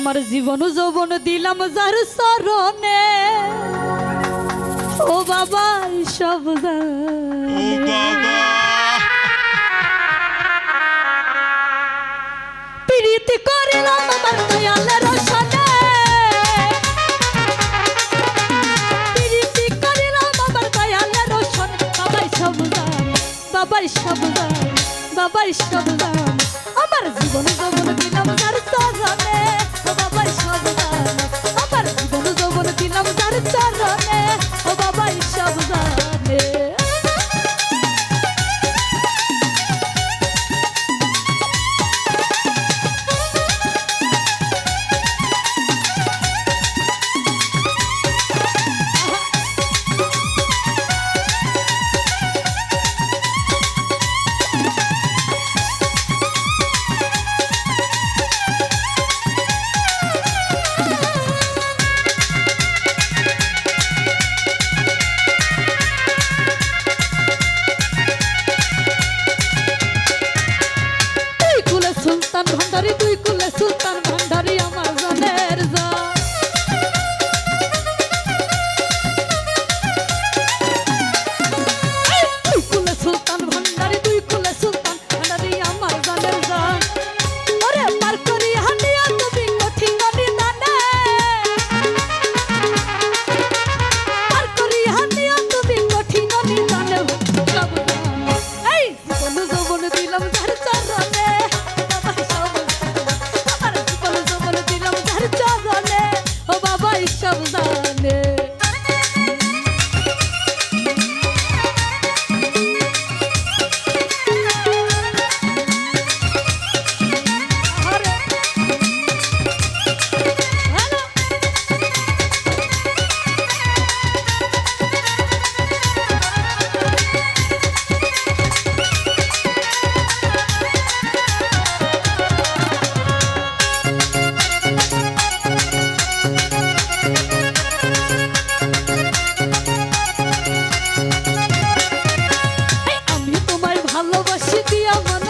আমার জীবন যৌবন দিলাম যার সরণে ও বাবা সব প্রীতি করিলাম আমার দয়ালের বাবাই সব বাবাই সব বাবাই সব শিখিয়া আমার